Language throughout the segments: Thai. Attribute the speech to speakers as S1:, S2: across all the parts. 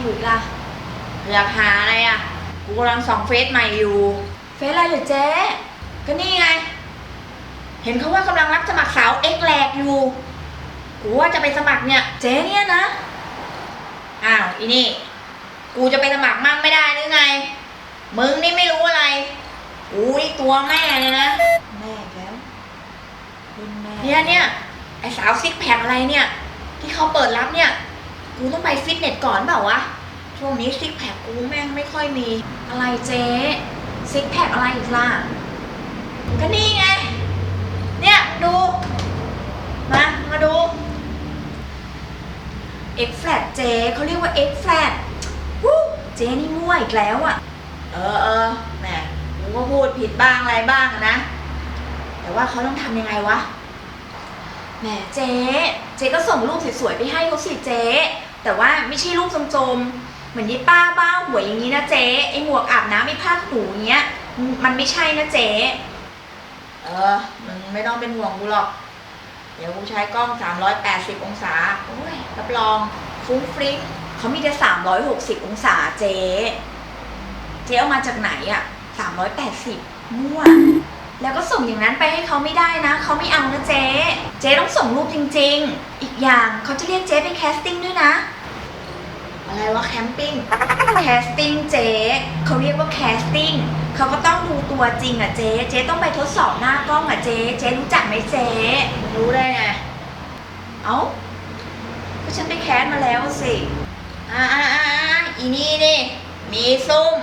S1: อยู่อีกล่ะ
S2: อยากหาอะไรอะ กูกำลังส่องเฟซใหม่อยู่
S1: เฟซอะไรเหรอเจ๊
S2: ก็นี่ไง เห็นเขาว่ากำลังรับสมัครสาวเอ็กแลกอยู่ กูว่าจะไปสมัครเนี่ย
S1: เจ๊เนี่ยนะ
S2: อ้าวอีนี่ กูจะไปสมัครมั่งไม่ได้หรือไง มึงนี่ไม่รู้อะไร กูนี่ตัวแม่เลยนะ
S1: แม่อีกแล้วรุ่นแม่
S2: เนี่ยเนี่ยไอสาวซิกแพคอะไรเนี่ย ที่เขาเปิดรับเนี่ย กูต้องไปฟิตเนสก่อนเปล่าวะ ช่วงนี้ซิกแพคกูแม่งไม่ค่อยมี
S1: อะไรเจ๊ซิกแพคอะไรอีกล่ะ
S2: ก็นี่ไง เนี่ยดู มา มาดู
S1: X flat เจ๊เขาเรียกว่า X flat วู้เจ๊นี่มั่วอีกแล้วอะ
S2: เออเออแหมกูก็พูดผิดบ้างอะไรบ้างนะ แต่ว่าเขาต้องทำยังไงวะ
S1: แหมเจ๊ เจ๊ก็ส่งรูปสวยๆไปให้เขาสิเจ๊ แต่ว่าไม่ใช่รูปโจมๆ เหมือนยี่ป้าบ้าหวยอย่างนี้นะเจ๊ไอหมวกอาบน้ำไม่พาดหูอย่างเงี้ย มันไม่ใช่นะเจ๊
S2: เออ มึงไม่ต้องเป็นห่วงกูหรอก เดี๋ยวกูใช้กล้อง 380 องศาโอ้ยรับรอง
S1: ฟุ้งฟริ้งเขามีแต่ 360 องศาเจ๊ เจ๊เอามาจากไหนอะ380มั่ว แล้วก็ส่งอย่างนั้นไปให้เขาไม่ได้นะ เขาไม่เอานะเจ๊ เจ๊ต้องส่งรูปจริง ๆ อีกอย่างเขาจะเรียกเจ๊ไปแคสติ้งด้วยนะ
S2: อะไรวะแคมปิ้ง
S1: แคสติ้งเจ๊เขาเรียกว่าแคสติ้งเขาก็ต้องดูตัวจริงอะเจ๊ เจ๊ต้องไปทดสอบหน้ากล้องอะเจ๊ เจ๊รู้จักไหมเจ๊
S2: มึงรู้ได้ไง
S1: เอ้าก็ฉันไปแคสมาแล้วสิ
S2: อ่าอ่าอ่าอ่าอีนี่นี่ มีซุ่ม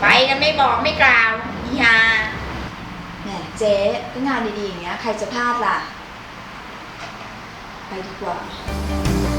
S2: ไปกันไม่บอกไม่กล่าวอีฮา
S1: แหม เจ๊ก็งานดีๆอย่างเงี้ยใครจะพลาดล่ะ ไปดีกว่า